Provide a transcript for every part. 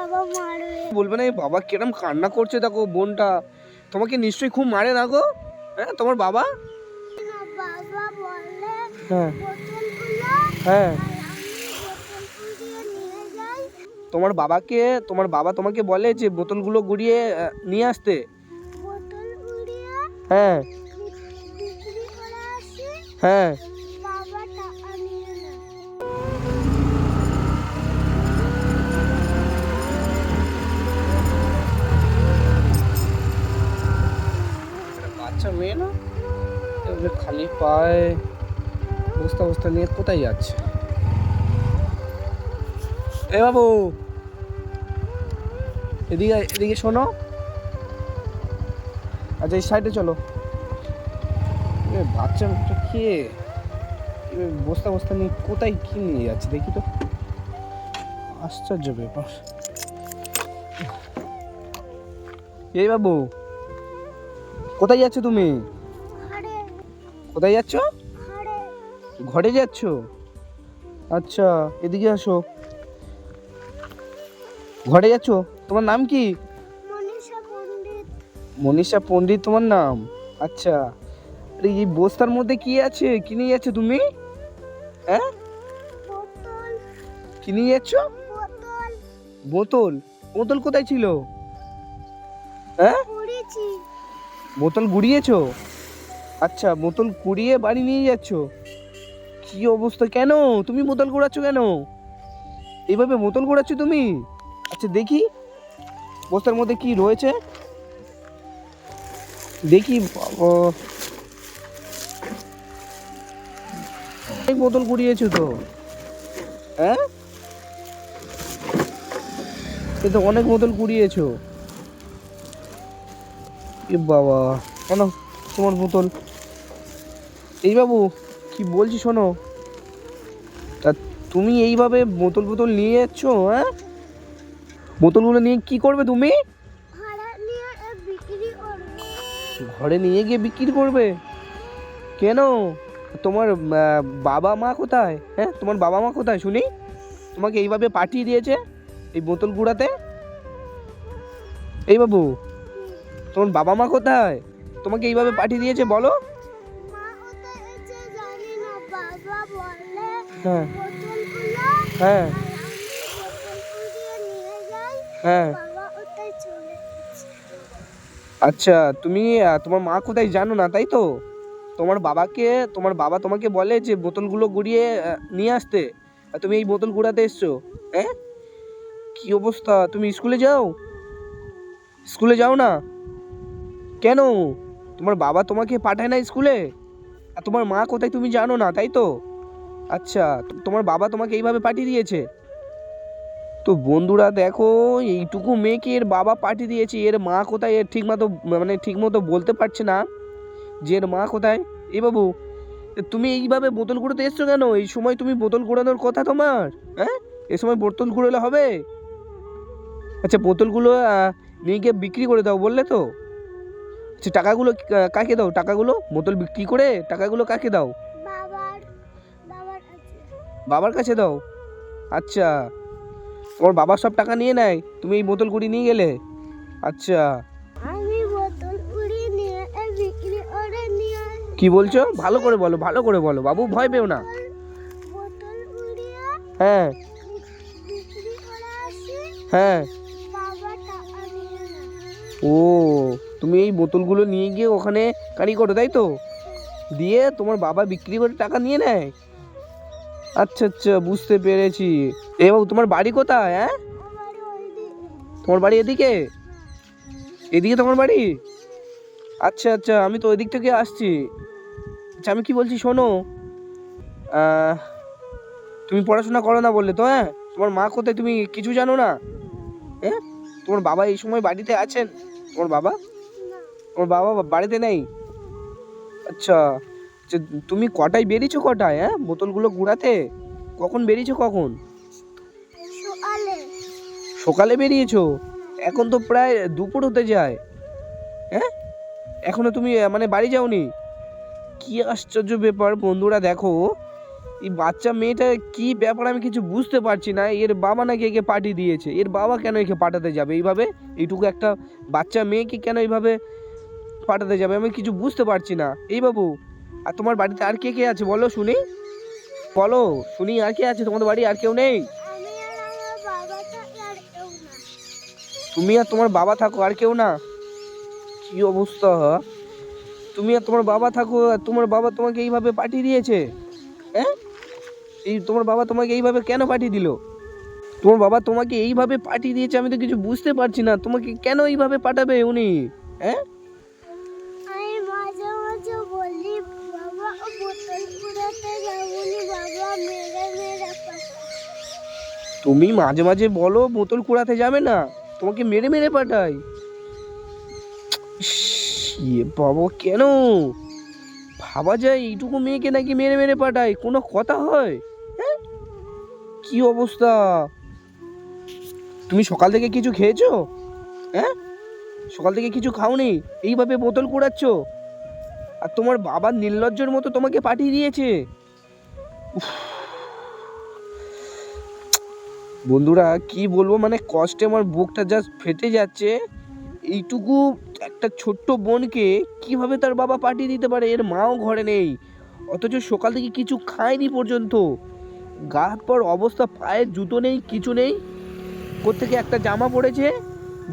বাবা মারবে। বলবে না বাবা কিরম কান্না করছে দেখো বোনটা। তোমাকে নিশ্চয়ই খুব মারে না গো? হ্যাঁ তোমার বাবা? হ্যাঁ। হ্যাঁ। তোমার বাবাকে তোমার বাবা তোমাকে বলে যে বোতলগুলো গুড়িয়ে নিয়ে আসতে। হ্যাঁ। হ্যাঁ। পায়ে বস্তা বস্তা নিয়ে কোথায় যাচ্ছে? এ বাবু! এদিকে এদিকে শোনো। আচ্ছা এই সাইডে চলো। বাচ্চা কে? বস্তা বস্তা নিয়ে কোথায় কি নিয়ে যাচ্ছে, দেখি তো। আশ্চর্য ব্যাপার। এই বাবু, কোথায় যাচ্ছ তুমি? কোথায় যাচ্ছ? ঘরে। যাচ্ছ? আচ্ছা এদিকে আসো। ঘরে যাচ্ছ? তোমার নাম কি? মনীষা পণ্ডিত। তোমার নাম? আচ্ছা। আরে এই বস্তার মধ্যে কি আছে? কি নিয়ে যাচ্ছ তুমি? হ্যাঁ? কি নিয়ে যাচ্ছ? বোতল। বোতল? বোতল কোথায় ছিল? হ্যাঁ? বোতল গুড়িয়েছো? আচ্ছা বোতল কুড়িয়ে বাড়ি নিয়ে যাচ্ছ? কি অবস্থা? কেন? তুমি বোতল কুড়াচ্ছ কেন? এইভাবে বোতল কুড়াচ্ছ তুমি? আচ্ছা দেখি। বস্তার মধ্যে কি রয়েছে? দেখি। বোতল কুড়িয়েছো তো? হ্যাঁ? এ তো অনেক বোতল কুড়িয়েছো। এ বাবা, কেন তোমার বোতল? এই বাবু কি বলছি শোনো? তা তুমি এইভাবে বোতল বোতল নিয়ে যাচ্ছ হ্যাঁ? বোতলগুলো নিয়ে কি করবে তুমি? ঘরে নিয়ে গিয়ে বিক্রি করবে? কেন? তোমার বাবা মা কোথায়? হ্যাঁ তোমার বাবা মা কোথায়? শুনি। তোমাকে এইভাবে পাঠিয়ে দিয়েছে এই বোতল গুঁড়াতে? এই বাবু তোমার বাবা মা কোথায়? তোমাকে এইভাবে পাঠিয়ে দিয়েছে বলো। হ্যাঁ। হ্যাঁ। হ্যাঁ। আচ্ছা তুমি তোমার মা কোথায় জানো না তাই তো? তোমার বাবাকে তোমার বাবা তোমাকে বলে যে বোতলগুলো গুড়িয়ে নিয়ে আসতে। আর তুমি এই বোতল গুড়াতে এসছো হ্যাঁ? কি অবস্থা? তুমি স্কুলে যাও? স্কুলে যাও না? কেন? তোমার বাবা তোমাকে পাঠায় না স্কুলে? আর তোমার মা কোথায় তুমি জানো না তাই তো? আচ্ছা তোমার বাবা তোমাকে এইভাবে পাঠিয়ে দিয়েছে? তো বন্ধুরা দেখো, এইটুকু মেয়েকে এর বাবা পাঠিয়ে দিয়েছে, এর মা কোথায় এর ঠিক মতো মানে ঠিক মতো বলতে পারছে না, যে এর মা কোথায়? এ বাবু তুমি এইভাবে বোতল কুড়োতে এসছো কেন? এই সময় তুমি বোতল কুড়ানোর কথা তোমার হ্যাঁ? এ সময় বোতল কুড়োলে হবে? আচ্ছা বোতলগুলো নিয়ে গিয়ে বিক্রি করে দাও বললে তো। আচ্ছা টাকাগুলো কাকে দাও? টাকাগুলো? বোতল বিক্রি করে টাকাগুলো কাকে দাও? বাবার কাছে দাও। আচ্ছা। তোমার বাবা সব টাকা নিয়ে নেয় তুমি এই বোতল কুড়ি নিয়ে গেলে। আচ্ছা। কি বলছো? ভালো করে বলো ভালো করে বলো। বাবু ভয় পেও না। হ্যাঁ। হ্যাঁ। ও তুমি এই বোতলগুলো নিয়ে গিয়ে ওখানে কারি করো তাই তো? দিয়ে তোমার বাবা বিক্রি করে টাকা নিয়ে নেয়? আচ্ছা আচ্ছা বুঝতে পেরেছি। এ বাবু, তোমার বাড়ি কোথায় হ্যাঁ? তোমার বাড়ি এদিকে? এদিকে তোমার বাড়ি? আচ্ছা আচ্ছা আমি তো ওইদিক থেকে আসছি। আচ্ছা আমি কি বলছি, শোনো। তুমি পড়াশোনা করো না বললে তো হ্যাঁ? তোমার মা কোথায়, তুমি কিছু জানো না? হ্যাঁ? তোমার বাবা এই সময় বাড়িতে আছেন? তোমার বাবা? তোমার বাবা বাড়িতে নেই? আচ্ছা। আচ্ছা, তুমি কটায় বেরিয়েছো কটায় হ্যাঁ? বোতলগুলো গুড়াতে? কখন বেরিয়েছো কখন? সকালে। সকালে বেরিয়েছো? এখন তো প্রায় দুপুর হতে যায়। হ্যাঁ? এখনও তুমি মানে বাড়ি যাওনি? কি আশ্চর্য ব্যাপার বন্ধুরা দেখো। এই বাচ্চা মেয়েটা কি ব্যাপার আমি কিছু বুঝতে পারছি না। এর বাবা নাকি একে পাঠিয়ে দিয়েছে। এর বাবা কেন একে পাঠাতে যাবে? এইভাবে এইটুকু একটা বাচ্চা মেয়েকে কেন এইভাবে পাঠাতে যাবে? আমি কিছু বুঝতে পারছি না। এই বাবু আর তোমার বাড়িতে আর কে কে আছে? বলো শুনি। বলো শুনি আর কে আছে? তোমাদের বাড়ি আর কেউ নেই? তুমি আর তোমার বাবা থাকো আর কেউ না? কি অবস্থা তুমি আর তোমার বাবা থাকো আর তোমার বাবা তোমাকে এইভাবে পাঠিয়ে দিয়েছে? হ্যাঁ এই তোমার বাবা তোমাকে এইভাবে কেন পাঠিয়ে দিল? তোমার বাবা তোমাকে এইভাবে পাঠিয়ে দিয়েছে আমি তো কিছু বুঝতে পারছি না। তোমাকে কেন এইভাবে পাঠাবে উনি? হ্যাঁ তুমি মাঝে মাঝে বলো, বোতল কুড়াতে যাবে না। তোমাকে মেরে মেরে পাঠাই। বাবা, কেন? ভাবা যায় এইটুকু মেয়েকে নাকি মেরে মেরে পাঠায় কোনো কথা হয়? হ্যাঁ? কি অবস্থা? তুমি সকাল থেকে কিছু খেয়েছো? হ্যাঁ? সকাল থেকে কিছু খাওনি? এইভাবে বোতল কুড়াচ্ছ? আর তোমার বাবার নির্লজ্জের মতো তোমাকে পাঠিয়ে দিয়েছে। বন্ধুরা, কি বলব মানে কষ্টে আমার বুকটা জাস্ট ফেটে যাচ্ছে। এইটুকু একটা ছোট্ট বোনকে কীভাবে তার বাবা পাঠিয়ে দিতে পারে? এর মাও ঘরে নেই। অথচ সকাল থেকে কিছু খায়নি পর্যন্ত। গা হাত পার অবস্থা, পায়ের জুতো নেই, কিছু নেই। কোত্থেকে একটা জামা পড়েছে,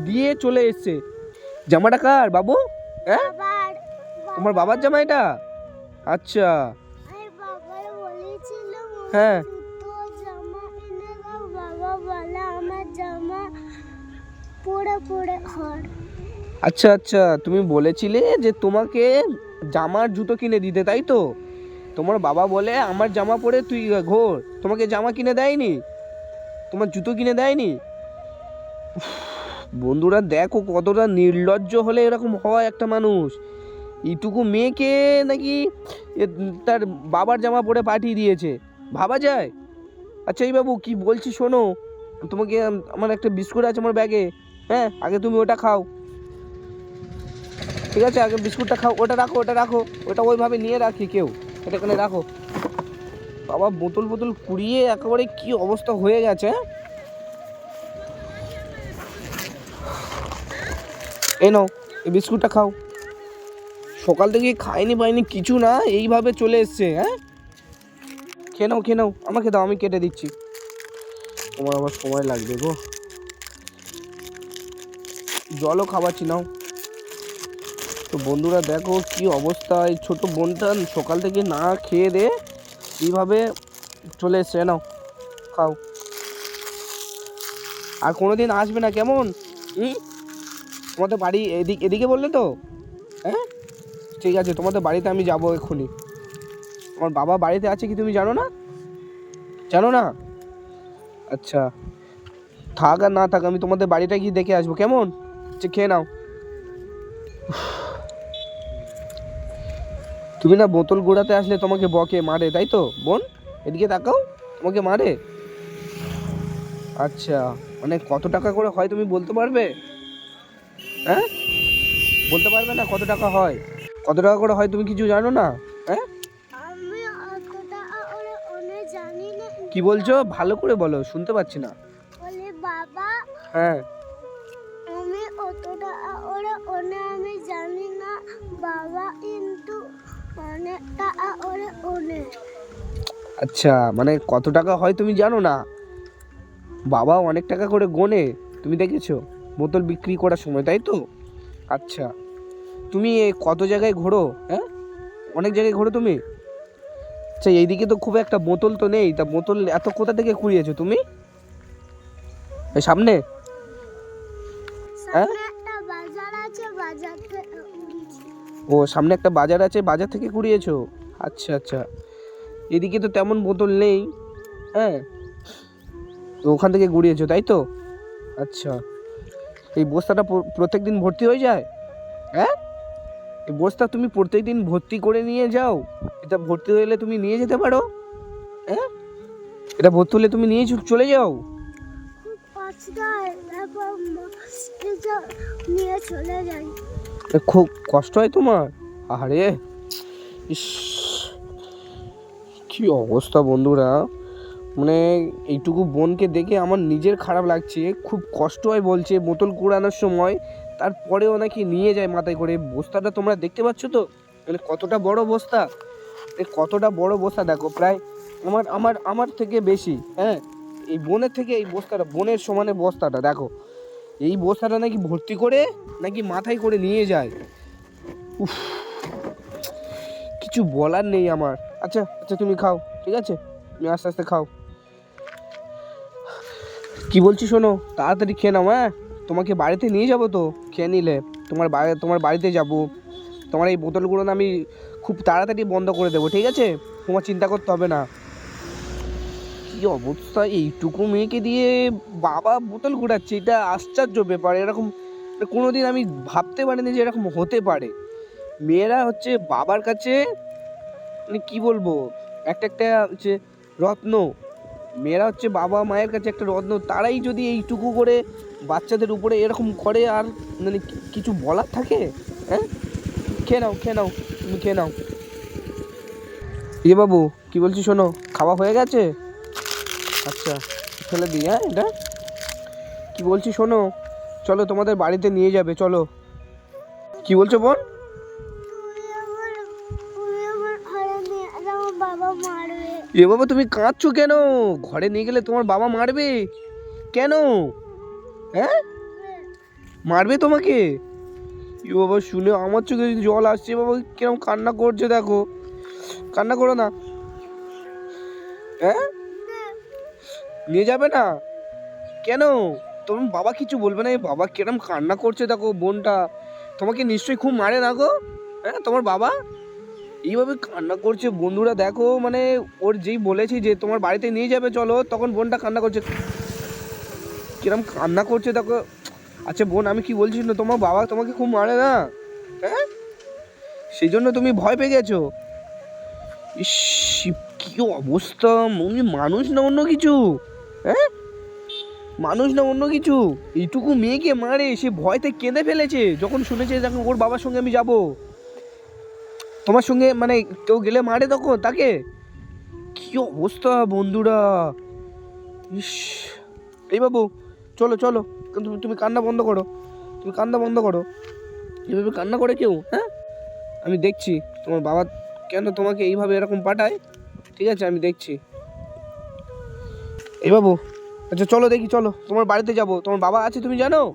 দিয়ে চলে এসছে। জামাটা কার, বাবু? হ্যাঁ? তোমার বাবার জামা এটা আচ্ছা হ্যাঁ। জামা জামা পরে পরে আচ্ছা আচ্ছা তুমি বলেছিলে যে তোমাকে জামার জুতো কিনে দিতে তাই তো? তোমার বাবা বলে আমার জামা পরে তুই ঘোর। তোমাকে জামা কিনে দেয়নি? তোমার জুতো কিনে দেয়নি? বন্ধুরা দেখো কতটা নির্লজ্জ হলে এরকম হয় একটা মানুষ। এইটুকু মেয়েকে নাকি তার বাবার জামা পরে পাঠিয়ে দিয়েছে। ভাবা যায়। আচ্ছা এই বাবু, কি বলছি শোনো। তোমাকে আমার একটা বিস্কুট আছে আমার ব্যাগে। হ্যাঁ আগে তুমি ওটা খাও। ঠিক আছে, আগে বিস্কুটটা খাও। ওটা রাখো ওটা রাখো। ওটা ওইভাবে নিয়ে রাখি কেউ। এটা এখানে রাখো। বাবা, বোতল বোতল কুড়িয়ে একেবারে কি অবস্থা হয়ে গেছে হ্যাঁ? এই নাও, এই বিস্কুটটা খাও। সকাল থেকে খাইনি পাইনি, কিছু না, এইভাবে চলে এসছে হ্যাঁ? খেয়ে নাও খেয়ে নাও, আমাকে দাও, আমি কেটে দিচ্ছি। তোমার আবার সময় লাগবে গো। জলও খাওয়াচ্ছি নাও। তো বন্ধুরা, দেখো কি অবস্থা, এই ছোট বোনটা সকাল থেকে না খেয়ে দে, এইভাবে চলে এসছে, নাও, খাও। আর কোনোদিন আসবে না, কেমন? তোমাদের বাড়ি এদিক, এদিকে বললে তো? হ্যাঁ? ঠিক আছে, তোমাদের বাড়িতে আমি যাব এক্ষুনি। আমার বাবা বাড়িতে আছে কি তুমি জানো না? জানো না? আচ্ছা। থাক আর না থাক, আমি তোমাদের বাড়িটা গিয়ে দেখে আসব, কেমন? আচ্ছা খেয়ে নাও। তুমি না বোতল গোড়াতে আসলে তোমাকে বকে, মারে, তাই তো? বোন, এদিকে তাকাও, তোমাকে মারে। আচ্ছা মানে কত টাকা করে হয় তুমি বলতে পারবে? হ্যাঁ? বলতে পারবে না কত টাকা হয়? কত টাকা করে হয় তুমি কিছু জানো না? হ্যাঁ? কি বলছো? ভালো করে বলো শুনতে পাচ্ছি না। বলে বাবা হ্যাঁ। আমি অতটা ওরে অনেক আমি জানি না। বাবা কিন্তু অনেকটা ওরে অনেক আচ্ছা মানে কত টাকা হয় তুমি জানো না? বাবা অনেক টাকা করে গোনে তুমি দেখেছ? বোতল বিক্রি করার সময় তাই তো? আচ্ছা। তুমি এ কত জায়গায় ঘোরো হ্যাঁ? অনেক জায়গায় ঘোরো তুমি? আচ্ছা এইদিকে তো খুব একটা বোতল তো নেই তা বোতল এত কোথা থেকে কুড়িয়েছো তুমি? সামনে? হ্যাঁ? ও সামনে একটা বাজার আছে বাজার থেকে কুড়িয়েছো? আচ্ছা আচ্ছা। এদিকে তো তেমন বোতল নেই হ্যাঁ? তো ওখান থেকে গুড়িয়েছো তাই তো? আচ্ছা। এই বস্তাটা প্রত্যেক দিন ভর্তি হয়ে যায়? এই বস্তা তুমি প্রত্যেক দিন ভর্তি করে নিয়ে যাও। এটা ভর্তি হলে তুমি নিয়ে যেতে পারো। হ্যাঁ? এটা ভর্তি হলে তুমি নিয়ে চলে যাও। খুব কষ্ট হয় তোমার? আরে ইস! কি অবস্থা বন্ধুরা? মানে এইটুকু বোনকে দেখে আমার নিজের খারাপ লাগছে। খুব কষ্ট হয় বলছে, বোতল কুড়ানোর সময়। তারপরেও নাকি নিয়ে যায় মাথায় করে। বস্তাটা তোমরা দেখতে পাচ্ছ তো? মানে কতটা বড় বস্তা? কতটা বড় বস্তা দেখো, প্রায় আমার আমার আমার থেকে বেশি হ্যাঁ? এই বনের থেকে এই বস্তাটা, বনের সমানে বস্তাটা, দেখো। এই বস্তাটা নাকি ভর্তি করে নাকি মাথায় করে নিয়ে যায়। উফ, কিছু বলার নেই আমার। আচ্ছা আচ্ছা তুমি খাও, ঠিক আছে? তুমি আস্তে আস্তে খাও। কি বলছি শোনো, তাড়াতাড়ি খেয়ে নাও হ্যাঁ? তোমাকে বাড়িতে নিয়ে যাব তো, খেয়ে নিলে। তোমার তোমার বাড়িতে যাব। তোমার এই বোতলগুলো না আমি খুব তাড়াতাড়ি বন্ধ করে দেবো, ঠিক আছে? তোমার চিন্তা করতে হবে না। কি অবস্থা? এইটুকু মেয়েকে দিয়ে বাবা বোতল ঘুরাচ্ছে, এটা আশ্চর্য ব্যাপার। এরকম, কোনোদিন আমি ভাবতে পারিনি যে এরকম হতে পারে। মেয়েরা হচ্ছে বাবার কাছে মানে কি বলব? একটা একটা হচ্ছে রত্ন। মেয়েরা হচ্ছে বাবা মায়ের কাছে একটা রত্ন। তারাই যদি এইটুকু করে বাচ্চাদের উপরে এরকম করে আর মানে কিছু বলার থাকে? হ্যাঁ? খেয়ে নাও খেয়ে নাও, তুমি খেয়ে নাও। ইয়ে বাবু, কি বলছি শোনো, খাওয়া হয়ে গেছে? আচ্ছা ফেলে দিই হ্যাঁ এটা? কি বলছি শোনো, চলো তোমাদের বাড়িতে নিয়ে যাবে, চলো। কি বলছো বোন? এ বাবা, তুমি কাঁদছো কেন? ঘরে নিয়ে গেলে তোমার বাবা মারবে। কেন? হ্যাঁ? মারবে তোমাকে? এ বাবা, শুনে আমার চোখে জল আসছে, বাবা, কিরম কান্না করছে দেখো। কান্না করো না। হ্যাঁ? নিয়ে যাবে না? কেন? তোমার বাবা কিছু বলবে না? এ বাবা কিরম কান্না করছে দেখো বোনটা। তোমাকে নিশ্চয়ই খুব মারে না গো? হ্যাঁ তোমার বাবা? এইভাবে কান্না করছে বন্ধুরা, দেখো মানে ওর যেই বলেছি যে তোমার বাড়িতে নিয়ে যাবে, চলো, তখন বোনটা কান্না করছে। কিরম কান্না করছে দেখো। আচ্ছা বোন, আমি কি বলছি না তোমার বাবা তোমাকে খুব মারে না? হ্যাঁ? সেই জন্য তুমি ভয় পেয়ে গেছো? ইস, কি অবস্থা উনি মানুষ না অন্য কিছু? হ্যাঁ? মানুষ না অন্য কিছু? এইটুকু মেয়েকে মারে, সে ভয়তে কেঁদে ফেলেছে। যখন শুনেছে যখন ওর বাবার সঙ্গে আমি যাব। তোমার সঙ্গে মানে কেউ গেলে মারে তখন, তাকে? কি অবস্থা বন্ধুরা? ইস, এই বাবু চলো চলো। তুমি তুমি কান্না বন্ধ করো। তুমি কান্না বন্ধ করো। এভাবে কান্না করে কেউ হ্যাঁ? আমি দেখছি, তোমার বাবা কেন তোমাকে এইভাবে এরকম পাঠায়? ঠিক আছে, আমি দেখছি। এই বাবু আচ্ছা চলো দেখি, চলো। তোমার বাড়িতে যাব। তোমার বাবা আছে, তুমি জানো?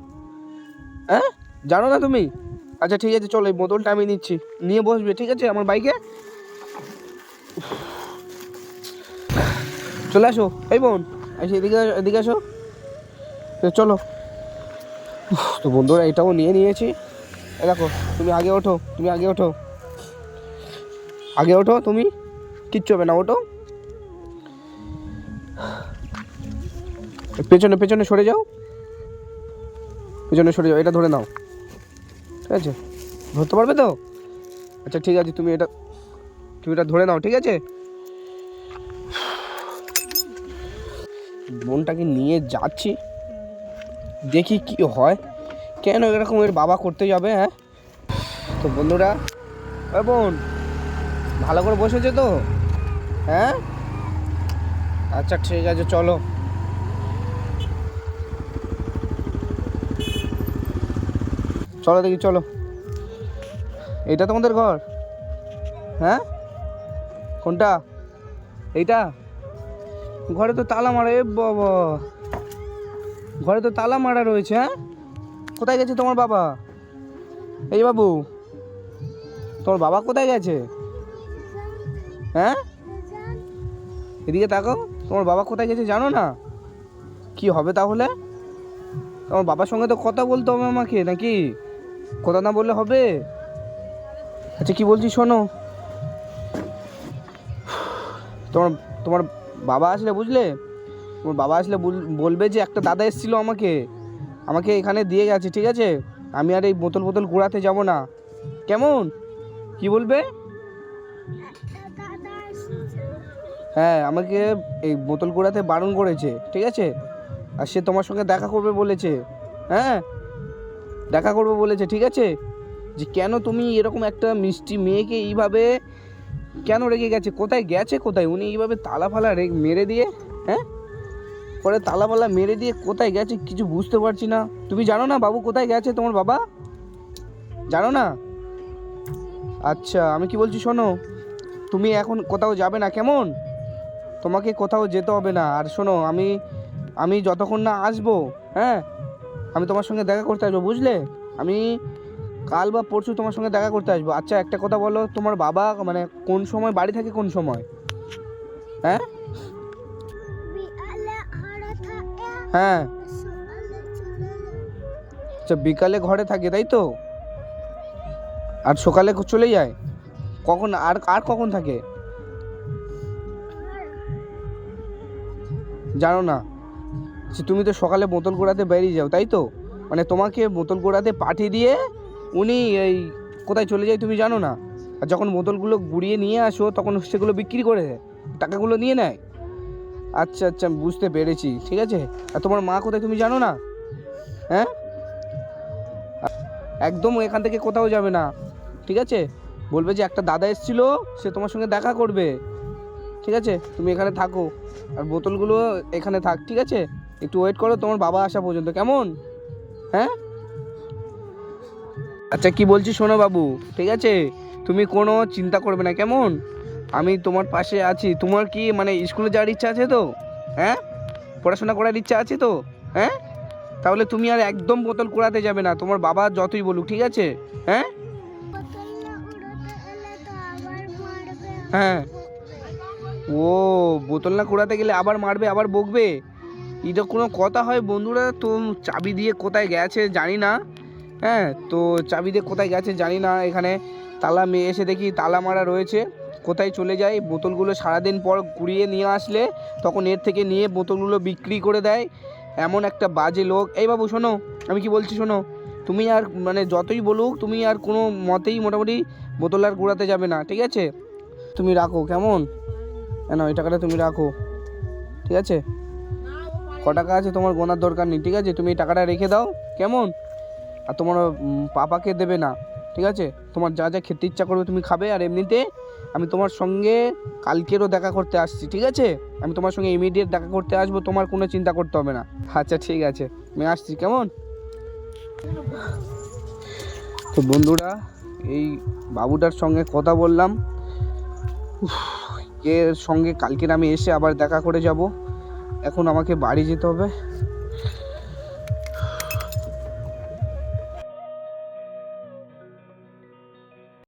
হ্যাঁ? জানো না তুমি? আচ্ছা ঠিক আছে, চলো, এই বোতলটা আমি নিচ্ছি। নিয়ে বসবে, ঠিক আছে, আমার বাইকে? চলে আসো। এই বোন আসো এদিকে এদিকে আসো। তো চলো। তো বন্ধুরা, এটাও নিয়ে নিয়েছি। দেখো, তুমি আগে ওঠো, তুমি আগে ওঠো। আগে ওঠো, তুমি। কিচ্ছু হবে না, ওঠো। পেছনে পেছনে সরে যাও। পেছনে সরে যাও, এটা ধরে নাও। ঠিক আছে? ধরতে পারবে তো? আচ্ছা ঠিক আছে, তুমি এটা তুমি এটা ধরে নাও, ঠিক আছে? বোনটাকে নিয়ে যাচ্ছি। দেখি কি হয়। কেন এরকম এর বাবা করতে যাবে হ্যাঁ? তো বন্ধুরা বোন, ভালো করে বসেছে তো? হ্যাঁ? আচ্ছা ঠিক আছে, চলো। চলো দেখি, চলো। এটা তোমাদের ঘর? হ্যাঁ? কোনটা? এইটা? ঘরে তো তালা মারে বাবা। ঘরে তো তালা মারা রয়েছে হ্যাঁ? কোথায় গেছে তোমার বাবা? এই বাবু তোমার বাবা কোথায় গেছে? হ্যাঁ? এদিকে তাকো তোমার বাবা কোথায় গেছে জানো না? কি হবে তাহলে? তোমার বাবার সঙ্গে তো কথা বলতে হবে আমাকে, নাকি? কথা না বললে হবে? আচ্ছা কি বলছি শোনো? তোমার তোমার বাবা আসলে বুঝলে? তোমার বাবা আসলে বল- বলবে যে একটা দাদা এসেছিল আমাকে আমাকে এখানে দিয়ে গেছে, ঠিক আছে? আমি আর এই বোতল বোতল ঘোরাতে যাব না। কেমন? কি বলবে? হ্যাঁ আমাকে এই বোতল ঘোরাতে বারণ করেছে, ঠিক আছে? আর সে তোমার সঙ্গে দেখা করবে বলেছে হ্যাঁ? দেখা করবে বলেছে, ঠিক আছে? যে কেন তুমি এরকম একটা মিষ্টি মেয়েকে এইভাবে কেন রেগে গেছে? কোথায় গেছে কোথায়? উনি এইভাবে তালা ফালা মেরে দিয়ে হ্যাঁ? পরে তালা ফালা মেরে দিয়ে কোথায় গেছে কিছু বুঝতে পারছি না। তুমি জানো না বাবু কোথায় গেছে তোমার বাবা? জানো না? আচ্ছা আমি কি বলছি শোনো? তুমি এখন কোথাও যাবে না কেমন? তোমাকে কোথাও যেতে হবে না। আর শোনো, আমি আমি যতক্ষণ না আসব হ্যাঁ? আমি তোমার সঙ্গে দেখা করতে আসব, বুঝলে? আমি কাল বা পরশু তোমার সঙ্গে দেখা করতে আসব। আচ্ছা একটা কথা বলো, তোমার বাবা মানে কোন সময়, বাড়ি থাকে কোন সময়? হ্যাঁ? হ্যাঁ। আচ্ছা বিকালে ঘরে থাকে তাই তো? আর সকালে চলে যায়? কখন আর আর কখন থাকে? জানো না আচ্ছা, তুমি তো সকালে বোতল গোড়াতে বেরিয়ে যাও তাই তো? মানে তোমাকে বোতল গোড়াতে পাঠিয়ে দিয়ে উনি এই কোথায় চলে যায় তুমি জানো না? আর যখন বোতলগুলো গুড়িয়ে নিয়ে আসো তখন সেগুলো বিক্রি করে দেয় টাকাগুলো নিয়ে নেয়। আচ্ছা আচ্ছা আমি বুঝতে পেরেছি, ঠিক আছে? আর তোমার মা কোথায় তুমি জানো না? হ্যাঁ? একদম এখান থেকে কোথাও যাবে না, ঠিক আছে? বলবে যে একটা দাদা এসেছিল, সে তোমার সঙ্গে দেখা করবে, ঠিক আছে? তুমি এখানে থাকো, আর বোতলগুলো এখানে থাক, ঠিক আছে? একটু ওয়েট করো, তোমার বাবা আসা পর্যন্ত, কেমন? হ্যাঁ? আচ্ছা কি বলছি শোনো বাবু, ঠিক আছে? তুমি কোনো চিন্তা করবে না, কেমন? আমি তোমার পাশে আছি। তোমার কি মানে স্কুলে যাওয়ার ইচ্ছা আছে তো? হ্যাঁ? পড়াশোনা করার ইচ্ছা আছে তো? হ্যাঁ? তাহলে তুমি আর একদম বোতল কুড়াতে যাবে না। তোমার বাবা যতই বলুক, ঠিক আছে? হ্যাঁ? হ্যাঁ। ও, বোতল না কুড়াতে গেলে আবার মারবে, আবার বকবে? এটা কোনো কথা হয় বন্ধুরা, তো চাবি দিয়ে কোথায় গেছে জানি না। হ্যাঁ তো চাবি দিয়ে কোথায় গেছে জানি না। এখানে তালা মেয়ে এসে দেখি তালা মারা রয়েছে। কোথায় চলে যায়, বোতলগুলো সারাদিন পর কুড়িয়ে নিয়ে আসলে তখন এর থেকে নিয়ে বোতলগুলো বিক্রি করে দেয়। এমন একটা বাজে লোক। এই বাবু, শোনো, আমি কি বলছি, শোনো, তুমি আর মানে যতই বলুক, তুমি আর কোনো মতেই মোটামুটি বোতল আর কুড়াতে যাবে না, ঠিক আছে? তুমি রাখো, কেমন? না ওই টাকাটা তুমি রাখো, ঠিক আছে? ক টাকা আছে তোমার গোনার দরকার নেই, ঠিক আছে? তুমি এই টাকাটা রেখে দাও, কেমন? আর তোমার পাপাকে দেবে না, ঠিক আছে? তোমার যা যা খেতে ইচ্ছা করবে তুমি খাবে, আর এমনিতে আমি তোমার সঙ্গে কালকেরও দেখা করতে আসছি, ঠিক আছে? আমি তোমার সঙ্গে ইমিডিয়েট দেখা করতে আসব, তোমার কোনো চিন্তা করতে হবে না। আচ্ছা ঠিক আছে। আমি আসছি, কেমন? তো বন্ধুরা, এই বাবুটার সঙ্গে কথা বললাম। এর সঙ্গে কালকের আমি এসে আবার দেখা করে যাব। এখন আমাকে বাড়ি যেতে হবে।